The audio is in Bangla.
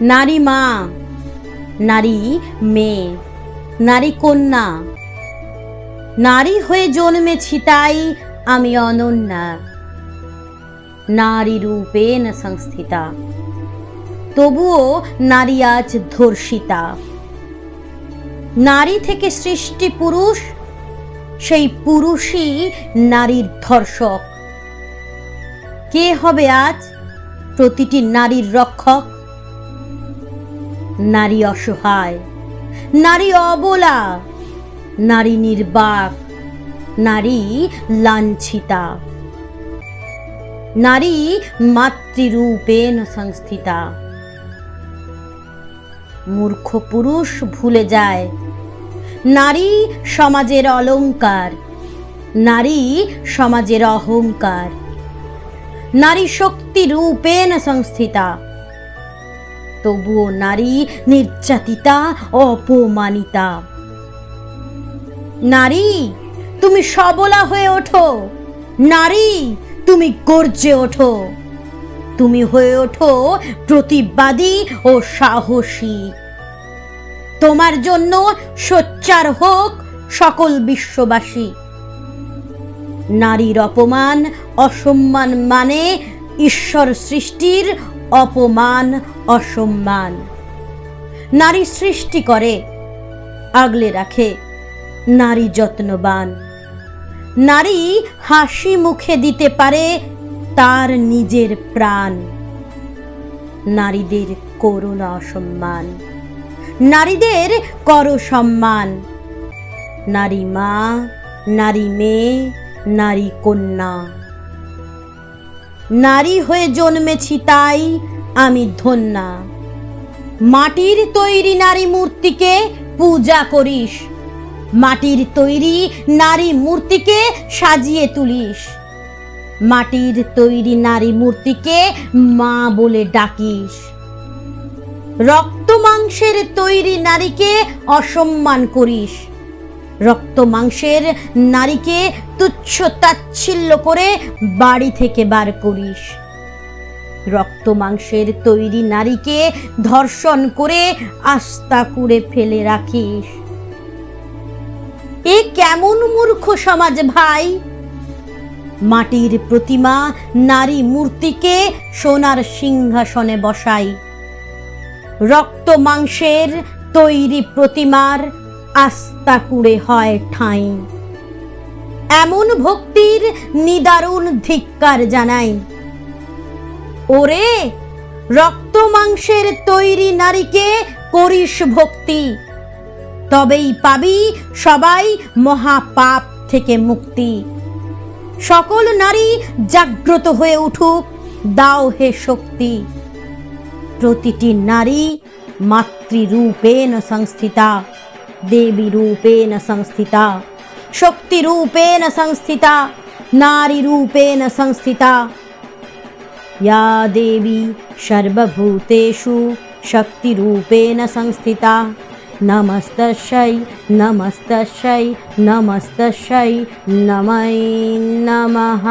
নারী মা, নারী মেয়ে, নারী কন্যা, নারী হয়ে জন্মেছি তাই আমি অনন্যা। নারী রূপেণ সংস্থিতা, তবুও নারী আজ ধর্ষিতা। নারী থেকে সৃষ্টি পুরুষ, সেই পুরুষই নারীর ধর্ষক। কে হবে আজ? প্রতিটি নারীর রক্ষক নারী অসহায়, নারী অবলা, নারী নির্বাক, নারী লাঞ্ছিতা, নারী মাতৃরূপেণ সংস্থিতা। মূর্খ পুরুষ ভুলে যায়, নারী সমাজের অলংকার, নারী সমাজের অহংকার, নারী শক্তি রূপেণ সংস্থিতা। তবুও নারী নির্যাতিতা, অপমানিতা। নারী, তুমি সবলা হয়ে ওঠো। নারী, তুমি গর্জে ওঠো। তুমি হয়ে ওঠো প্রতিবাদী ও সাহসী। তোমার জন্য সোচ্চার হোক সকল বিশ্ববাসী। নারীর অপমান, অসম্মান মানে ঈশ্বর সৃষ্টির অপমান, অসম্মান। নারী সৃষ্টি করে, আগলে রাখে, নারী যত্নবান। নারী হাসি মুখে দিতে পারে তার নিজের প্রাণ। নারীদের করুণা, অসম্মান। নারীদের কর সম্মান। নারী মা, নারী মেয়ে, নারী কন্যা। নারী হয়ে জন্মেছি তাই আমি ধন্যা। মাটির তৈরি নারী মূর্তিকে পূজা করিস। মাটির তৈরি নারী মূর্তিকে সাজিয়ে তুলিস। মাটির তৈরি নারী মূর্তিকে মা বলে ডাকিস। রক্ত মাংসের তৈরি নারীকে অসম্মান করিস। রক্ত মাংসের নারীকে তুচ্ছ তাচ্ছিল্য করে বাড়ি থেকে বার করিস। রক্ত মাংসের তৈরি নারীকে ধর্ষণ করে আস্তা করে ফেলে রাখিস। এ কেমন মূর্খ সমাজ ভাই? মাটির প্রতিমা নারী মূর্তিকে সোনার সিংহাসনে বসাই। রক্ত মাংসের তৈরি প্রতিমার আস্তা কুড়ে হয় ঠাঁই। এমন ভক্তির নিদারুণ ধিক্কার জানাই। ওরে, রক্ত মাংসের তৈরি নারীকে করিস ভক্তি। তবেই পাবি সবাই মহাপাপ থেকে মুক্তি। সকল নারী জাগ্রত হয়ে উঠুক, দাও হে শক্তি। প্রতিটি নারী মাতৃরূপেণ সংস্থিতা। देवीरूपेण संस्थिता। शक्तिरूपेण संस्थिता। नारीरूपेण संस्थिता। या देवी सर्वभूतेषु शक्तिरूपेण संस्थिता। नमस्तशै नमस्तशै नमस्तशै नमै नमः।